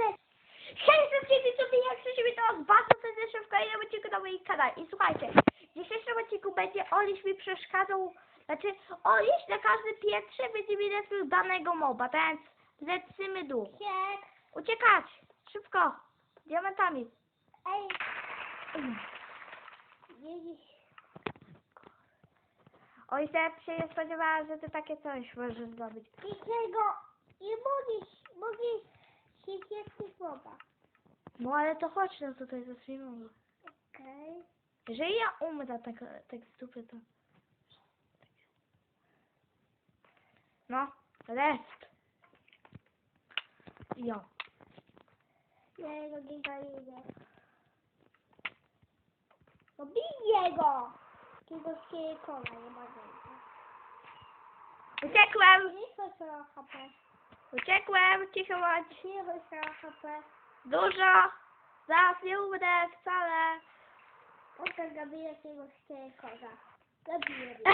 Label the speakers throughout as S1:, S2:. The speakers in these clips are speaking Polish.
S1: HP. Hej, wszystkie sobie jak chcecie mi teraz bardzo serdecznie w kolejnym odcinku na moim kanale. I słuchajcie, w dzisiejszym odcinku będzie Oliś mi przeszkadzał, znaczy Oliś na każdym piętrze będzie mi lepił danego moba, więc lecimy dół.
S2: Siek.
S1: Uciekać! Szybko! Diamentami.
S2: Ej. Jedziesz.
S1: Oj, ja się nie spodziewała, że ty takie coś możesz zrobić.
S2: Dlaczego nie możesz, możesz się cieszyć słowa.
S1: No ale to chodź no tutaj zastrzymamy.
S2: Okej.
S1: Jeżeli ja umrę tak, tak z dupy, to... No, rest. Jo.
S2: Ja jego giga idę. No biję go! Tylko się kola nie ma
S1: Uciekłem!
S2: Nie chodź na HP.
S1: Uciekłem! Cicho bądź.
S2: Nie chodź na HP.
S1: Dużo! Zaraz nie umrę wcale.
S2: Potem zabiję tego ściekoza. Zabiję go.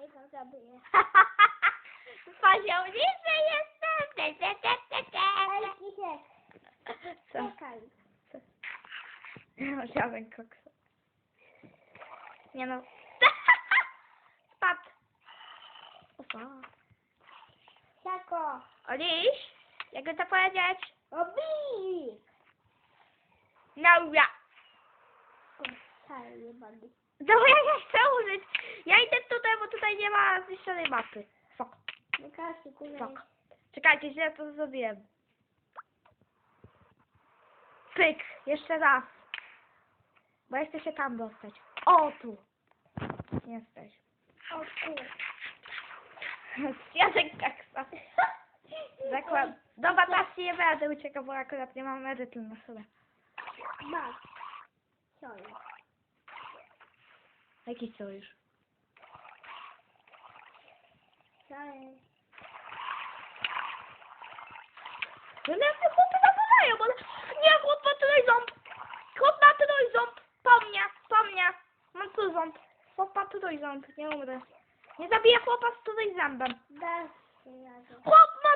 S2: Jego zabiję.
S1: Poziomnicy jestem! Te, te, te, te, te.
S2: Ej, Kisiek,
S1: Co?
S2: czekaj.
S1: Chciałem koksa. Nie no. Spadł. Ufa.
S2: Siako.
S1: Oliś, jakby to powiedzieć?
S2: No bij!
S1: No ja.
S2: O, Stary jebany.
S1: Dobra, ja chcę użyć. Ja idę tutaj, bo tutaj nie ma zniszczonej mapy. Fok,
S2: No
S1: fok. Czekajcie, źle to zrobiłem. Pyk, jeszcze raz. Bo ja chcę się tam dostać. O, tu. Jesteś.
S2: O kurde.
S1: Zjadek kaksa. Zakład. Dobra, teraz nie będę uciekał, bo akurat nie mam edytu na sobie.
S2: Masz. Sorry.
S1: Jaki sojusz?
S2: Sorry.
S1: No nie, te chłopy napadają, bo... Nie, chłop ma tutaj ząb! Chłop ma tutaj ząb! Po mnie, po mnie! Mam tu ząb. Chłop ma tutaj ząb, nie umrę. Nie zabiję chłopa z tutaj zębem.
S2: Dasz jadę.
S1: Chłop ma...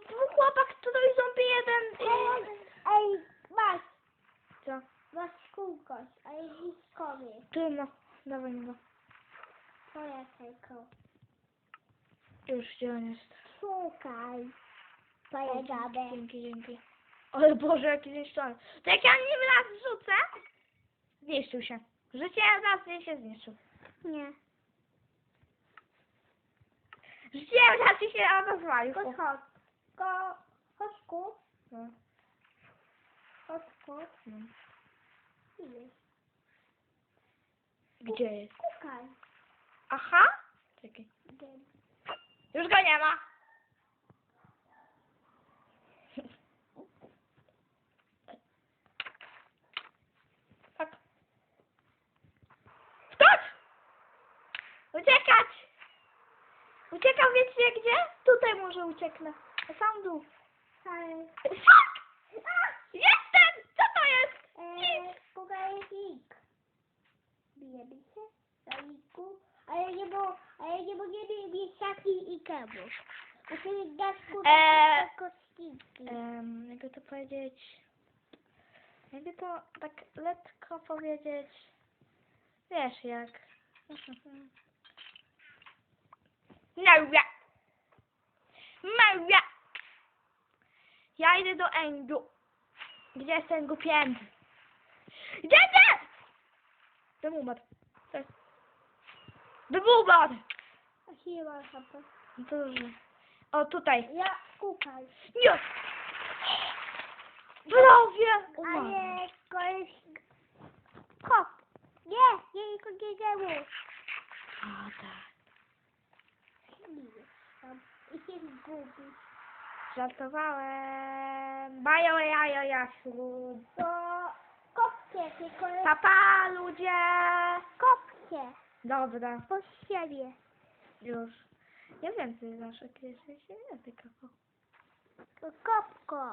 S1: Dwóch chłopak tutaj ząb i jeden...
S2: Ej, ej, masz.
S1: Co?
S2: Masz kółkoś, a jest kowie.
S1: Trudno. Dawaj mi go.
S2: Twoja tylko.
S1: Już, gdzie on jest?
S2: Szukaj. Twoje gadę.
S1: Dzięki, dzięki. Ale Boże, jaki zniszczony. To jak ja nim raz rzucę, zniszczył się. Rzuciłem raz i się zniszczył.
S2: Nie.
S1: Rzuciłem raz i się rozwalił.
S2: Chodź, chodź. Ko, chodźku.
S1: No,
S2: Chodźku.
S1: no.
S2: Idziesz.
S1: Gdzie jest? Aha! Czekaj. Już go nie ma. Tak. Skocz! Uciekać! Uciekam wiecie gdzie? Tutaj może ucieknę. Na sam dół. Fuck! Jestem! Co to jest?
S2: Eee,
S1: Nic!
S2: szukaj ik. Bije. Ale nie bo, ale nie możemy mieć taki i kemu. Musimy dać kurde
S1: Eee.
S2: kostki.
S1: Um, jakby to powiedzieć... Jakby to tak lekko powiedzieć... Wiesz jak... Maria! Maria! Ja idę do Engu. Gdzie jest ten głupi End? Gdzie ty? Do umarł. Do umarł!
S2: A się ma chapa.
S1: Dobrze. O, tutaj.
S2: Ja szukaj.
S1: Nie! Prawie!
S2: Ale koleś... Kop. Nie, nie, tylko nie temu.
S1: O, tak.
S2: Tam. I się zgubi.
S1: Żartowałem. Bajo, jajo, jasiu.
S2: To kopcie, tylko
S1: Papa, ludzie!
S2: kopcie.
S1: Dobra,
S2: Po siebie.
S1: już. Ja więcej zawsze kiedyś się nie wykopał.
S2: To kopko.